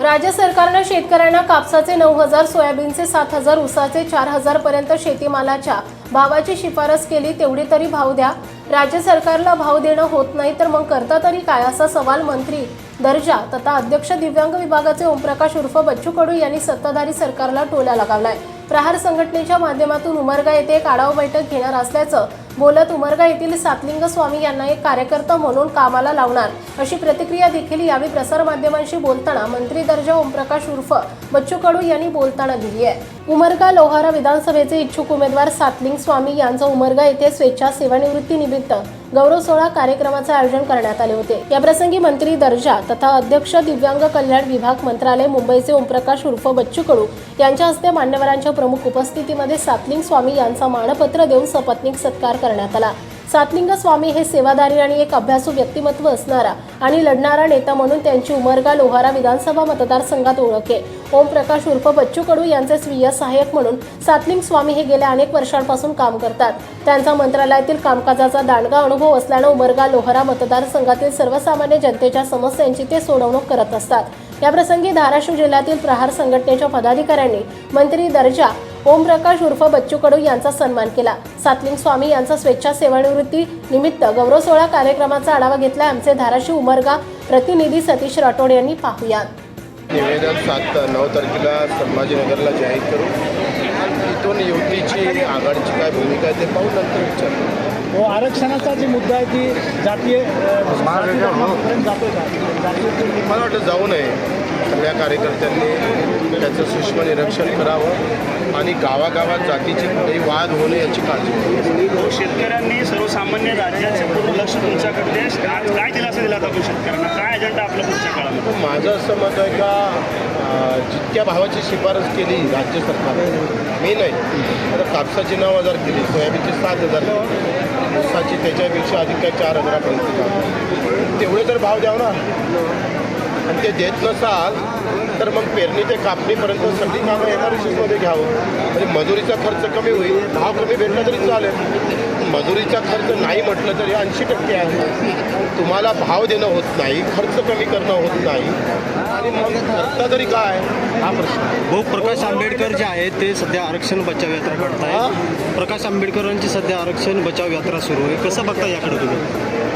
राज्य सरकारनं शेतकऱ्यांना कापसाचे नऊ हजार सोयाबीनचे सात हजार उसाचे चार हजार पर्यंत शेतीमालाच्या भावाची शिफारस केली तेवढी तरी भाव द्या. राज्य सरकारला भाव देणं होत नाही तर मग करता तरी काय? असा सवाल मंत्री दर्जा तथा अध्यक्ष दिव्यांग विभागाचे ओमप्रकाश उर्फ बच्चू कडू यांनी सत्ताधारी सरकारला टोला लगावलाय. प्रहार संघटनेच्या माध्यमातून उमरगा येथे एक आढावा बैठक घेणार असल्याचं बोलत उमरगा येथील सातलिंग स्वामी यांना एक कार्यकर्ता म्हणून कामाला लावणार अशी प्रतिक्रिया देखील यावेळी प्रसारमाध्यमांशी बोलताना मंत्री दर्जा ओमप्रकाश उर्फ बच्चू कडू यांनी बोलताना दिली आहे. उमरगा लोहारा विधानसभेचे इच्छुक उमेदवार सातलिंग स्वामी यांचं उमरगा येथे स्वेच्छा सेवानिवृत्तीनिमित्त गौरव सोहळा कार्यक्रमाचे आयोजन करण्यात आले होते. याप्रसंगी मंत्री दर्जा तथा अध्यक्ष दिव्यांग कल्याण विभाग मंत्रालय मुंबईचे ओमप्रकाश उर्फ बच्चू कडू यांच्या हस्ते मान्यवरांच्या प्रमुख उपस्थितीमध्ये सातलिंग स्वामी यांचा मानपत्र देऊन सपत्नीक सत्कार करण्यात आला. सातलिंग स्वामी हे सेवादारी आणि एक अभ्यासू व्यक्तिमत्व असणारा आणि लढणारा नेता म्हणून त्यांची उमरगा लोहारा विधानसभा मतदारसंघात ओळख आहे. ओमप्रकाश उर्फ बच्चू कडू यांचे स्वीय सहाय्यक म्हणून सातलिंग स्वामी हे गेल्या अनेक वर्षांपासून काम करतात. त्यांचा मंत्रालयातील कामकाजाचा दांडगा अनुभव असल्यानं उमरगा लोहरा मतदारसंघातील सर्वसामान्य जनतेच्या समस्यांची ते सोडवणूक करत असतात. याप्रसंगी धाराशिव जिल्ह्यातील प्रहार संघटनेच्या पदाधिकाऱ्यांनी मंत्री दर्जा ओमप्रकाश उर्फ बच्चू कडू यांचा सन्मान केला. सातलिंग स्वामी यांचा स्वेच्छा सेवानिवृत्ती निमित्त गौरव सोहळा कार्यक्रमाचा आढावा घेतला आमचे धाराशिव उमरगा प्रतिनिधी सतीश राठोड यांनी पाहुयात. निवेदन सात नऊ तारखेला संभाजीनगरला जाहीर करू. तिथून युतीची आघाडीची काय भूमिका आहे ते पाहू नंतर विचार करू. हो आरक्षणाचा जी मुद्दा आहे ती जातीय जातीय मला वाटतं जाऊ नये. सगळ्या कार्यकर्त्यांनी त्याचं सूक्ष्म निरीक्षण करावं आणि गावागावात जातीचे कुठेही वाद नये याची काळजी शेतकऱ्यांनी सर्वसामान्य राज्याचे दुर्लक्ष तुमच्याकडे काय दिलासा दिला आपण शेतकऱ्यांना? काय अजेंडा आपला पुढच्या काळामध्ये? माझं असं मत आहे का जितक्या भावाची शिफारस केली राज्य सरकारने मी नाही आता कापसाची नऊ हजार केली सोयाबीनची सात हजार ऊसाची त्याच्यापेक्षा अधिक काय चार हजारापर्यंत. तेवढे तर भाव द्याव ना. आणि ते देत नसाल तर मग पेरणी ते कापणीपर्यंत सगळी कामं एका मध्ये घ्यावं. म्हणजे मजुरीचा खर्च कमी होईल भाव कमी भेटला तरी चालेल. मजुरीचा खर्च नाही म्हटलं तरी ऐंशी टक्के आहे. तुम्हाला भाव देणं होत नाही खर्च कमी करणं होत नाही. आणि मग करता तरी काय? हा प्रश्न. भाऊ प्रकाश आंबेडकर जे आहेत ते सध्या आरक्षण बचाव यात्रा काढतायत. प्रकाश आंबेडकरांची सध्या आरक्षण बचाव यात्रा सुरू आहे. कसं बघता याकडे तुम्ही?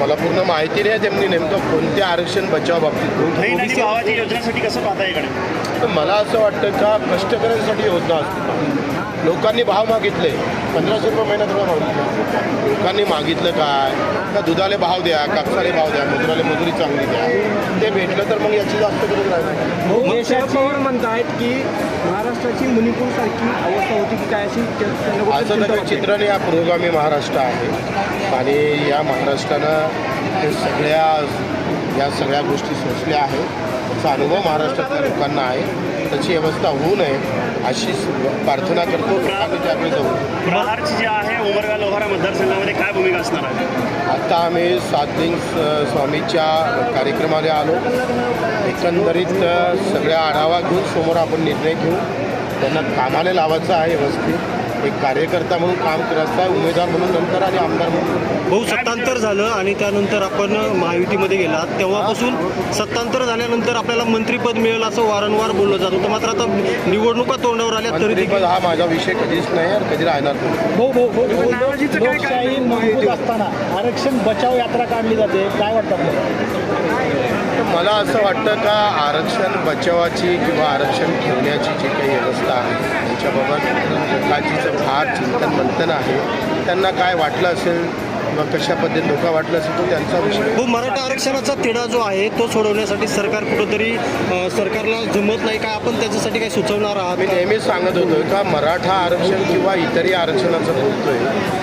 मला पूर्ण माहिती नाही त्यांनी नेमकं कोणत्या आरक्षण बचाव बाबतीत योजनेसाठी कसं पाहता मला असं वाटतं का कष्टकऱ्यांसाठी योजना असते. लोकांनी भाव मागितले. पंधराशे रुपये महिना थोडा मागितलं. लोकांनी मागितलं काय? का दुधाले भाव द्या कापसाले भाव द्या मजुराले मजुरी चांगली द्या. ते भेटलं तर मग याची जास्त गरज राहील शरद पवार म्हणतायत की महाराष्ट्राची मणिपूर सारखी अवस्था होती की काय अशी असं तर वाटते. चित्रण या पुरोगामी महाराष्ट्र आहे. आणि या महाराष्ट्रानं हे सगळ्या या सगळ्या गोष्टी सोसल्या आहेत. त्याचा अनुभव महाराष्ट्रातल्या लोकांना आहे. त्याची व्यवस्था होऊ नये अशी प्रार्थना करतो. लोकांनी त्याकडे जाऊ. जी आहे उमरगा लोहारा मतदारसंघामध्ये काय भूमिका असणार आहे? आता आम्ही सातलिंग स्वामीच्या कार्यक्रमाला आलो. एकंदरीत सगळ्या आढावा घेऊन समोर आपण निर्णय घेऊ. त्यांना कामाला लावायचं आहे व्यवस्थित. एक कार्यकर्ता म्हणून काम करायचं आहे उमेदवार म्हणून नंतर आणि आमदार म्हणून. भाऊ सत्तांतर झालं आणि त्यानंतर आपण महायुतीमध्ये गेलात. तेव्हापासून सत्तांतर झाल्यानंतर आपल्याला मंत्रीपद मिळेल असं वारंवार बोललं जात होतं. मात्र आता निवडणुका तोंडावर आल्या तरी देखील. हा माझा विषय कधीच नाही आणि कधी राहणार भाऊ भाऊ लोकशाही मजबूत असताना आरक्षण बचाव यात्रा काढली जाते. काय वाटतं मला असं वाटतं का आरक्षण बचावाची किंवा आरक्षण ठेवण्याची जी काही व्यवस्था आहे त्याच्याबाबत लोकांची फार चिंतन मंथन आहे त्यांना काय वाटलं असेल किंवा कशा पद्धतीने धोका वाटला असेल तो त्यांचा विषय. हो मराठा आरक्षणाचा तिढा जो आहे तो सोडवण्यासाठी सरकार कुठंतरी सरकारला जमत नाही काय आपण त्याच्यासाठी काही सुचवणार आहात मी का? नेहमीच सांगत होतो का मराठा आरक्षण किंवा इतरही आरक्षणाचं बोलतोय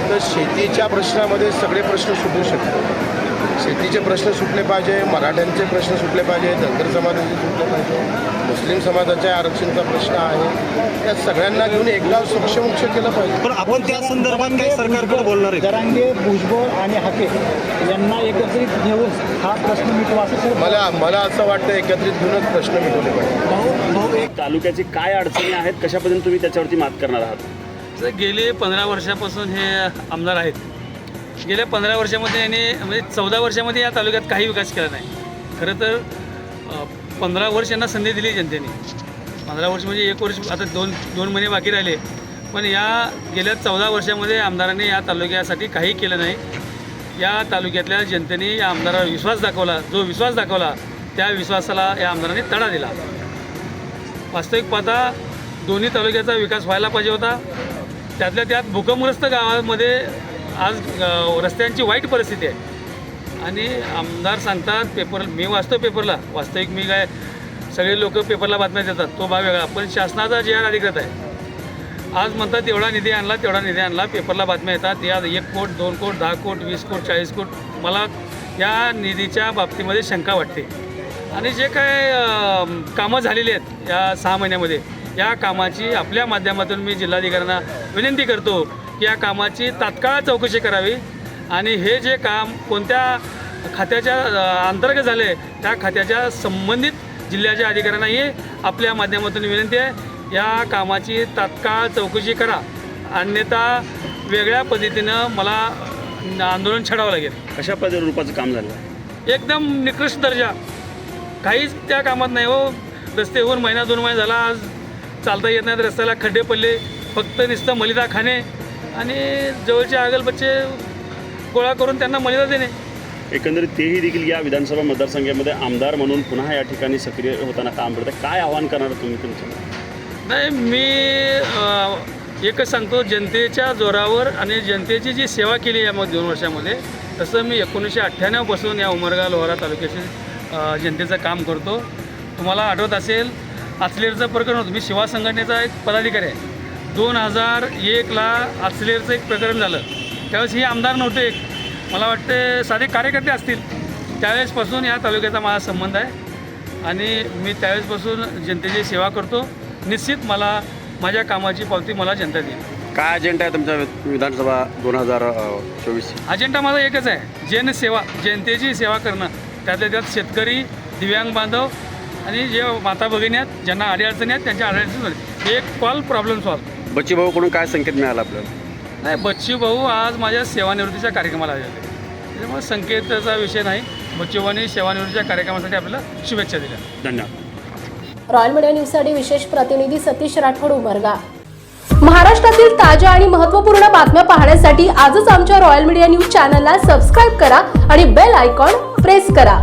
तर शेतीच्या प्रश्नामध्ये सगळे प्रश्न सुटू शकतात. शेतीचे प्रश्न सुटले पाहिजे मराठ्यांचे प्रश्न सुटले पाहिजे धनगर समाजाचे सुटले पाहिजे मुस्लिम समाजाच्या आरक्षणाचा प्रश्न आहे. त्या सगळ्यांना घेऊन एकदा सक्षमोक्ष केलं पाहिजे. पण आपण त्या संदर्भात काही सरकारकडे बोलणार आहे जरांगे भुजबळ आणि हाके यांना एकत्रित घेऊन हा प्रश्न मिटवा असं मला मला असं वाटतं एकत्रित घेऊनच प्रश्न मिटवले पाहिजे. भाऊ भाऊ एक तालुक्याची काय अडचणी आहेत कशा पद्धतीने तुम्ही त्याच्यावरती मात करणार आहात? गेले पंधरा वर्षापासून हे आमदार आहेत. गेल्या पंधरा वर्षामध्ये यांनी म्हणजे चौदा वर्षामध्ये या तालुक्यात काही विकास केला नाही. खरं तर पंधरा वर्ष यांना संधी दिली जनतेने. पंधरा वर्ष म्हणजे एक वर्ष आता दोन दोन महिने बाकी राहिले. पण या गेल्या चौदा वर्षामध्ये आमदारांनी या तालुक्यासाठी काही केलं नाही. या तालुक्यातल्या जनतेने या आमदारावर विश्वास दाखवला जो विश्वास दाखवला त्या विश्वासाला या आमदारांनी तडा दिला. वास्तविक पाहता दोन्ही तालुक्याचा विकास व्हायला पाहिजे होता. त्यातल्या त्यात भूकंपग्रस्त गावामध्ये आज रस्त्यांची वाईट परिस्थिती आहे. आणि आमदार सांगतात पेपर मी वाचतो पेपरला. वास्तविक मी काय सगळे लोक पेपरला बातम्या देतात. तो भाग वेगळा. पण शासनाचा जे आर अधिकृत आहे आज म्हणतात एवढा निधी आणला तेवढा निधी आणला पेपरला बातम्या येतात. या एक कोट दोन कोट दहा कोट वीस कोट चाळीस कोट मला या निधीच्या बाबतीमध्ये शंका वाटते. आणि जे काय कामं झालेली आहेत या सहा महिन्यामध्ये या कामाची आपल्या माध्यमातून मी जिल्हाधिकाऱ्यांना विनंती करतो. या कामाची तात्काळ चौकशी करावी. आणि हे जे काम कोणत्या खात्याच्या अंतर्गत झाले त्या खात्याच्या संबंधित जिल्ह्याच्या अधिकाऱ्यांनाही आपल्या माध्यमातून विनंती आहे. या कामाची तात्काळ चौकशी करा. अन्यथा वेगळ्या पद्धतीनं मला आंदोलन छेडावं लागेल. कशा पद्धतीने रूपाचं काम झालं? एकदम निकृष्ट दर्जा. काहीच त्या कामात नाही हो. रस्ते होऊन महिना दोन महिना झाला आज चालता येत नाहीत रस्त्याला खड्डे पडले. फक्त नुसतं मलिदा खाणे. आणि जवळचे आगलबच्चे गोळा करून त्यांना मलिदा देणे. एकंदरीत तेही देखील या विधानसभा मतदारसंघामध्ये आमदार म्हणून पुन्हा या ठिकाणी सक्रिय होताना काम करत आहे काय आव्हान करणार तुम्ही तुमचं? नाही मी एकच सांगतो जनतेच्या जोरावर आणि जनतेची जी सेवा केली यामध्ये दोन वर्षामध्ये तसं मी एकोणीसशे अठ्ठ्याण्णवपासून या उमरगा लोहारा तालुक्याचे अ, जनतेचं काम करतो. तुम्हाला आठवत असेल आचलेरचं प्रकरण होतं. मी शिवा संघटनेचा एक पदाधिकारी आहे. दोन हजार एकला आचलेरचं एक प्रकरण झालं. त्यावेळेस हे आमदार नव्हते. एक मला वाटते साधे कार्यकर्ते असतील. त्यावेळेसपासून या तालुक्याचा माझा संबंध आहे. आणि मी त्यावेळेसपासून जनतेची सेवा करतो. निश्चित मला माझ्या कामाची पावती मला जनता देईल. काय अजेंडा आहे तुमच्या विधानसभा दोन हजार चोवीस अजेंडा माझा एकच आहे. जनसेवा जनतेची सेवा करणं. त्यातल्या त्यात शेतकरी दिव्यांग बांधव आणि जे माता भगिनी आहेत ज्यांना अडीअडचणी आहेत त्यांच्या अडीअडचणी एक कॉल प्रॉब्लेम सॉल्व बच्ची भाऊकडून काय संकेत मिळाला आपल्याला? नाही बच्चू भाऊ आज माझ्या सेवानिवृत्तीच्या कार्यक्रमाला आले होते. त्याच्यामुळे संकेताचा विषय नाही बच्चू भाऊनी सेवानिवृत्तीच्या कार्यक्रमासाठी आपल्याला शुभेच्छा दिल्या. धन्यवाद. रॉयल मीडिया न्यूजसाठी विशेष प्रतिनिधी सतीश राठोड उमरगा महाराष्ट्रातील ताज्या आणि महत्त्वपूर्ण बातम्या पाहण्यासाठी आजच आमच्या रॉयल मीडिया न्यूज चॅनलला सबस्क्राईब करा आणि बेल आयकॉन प्रेस करा.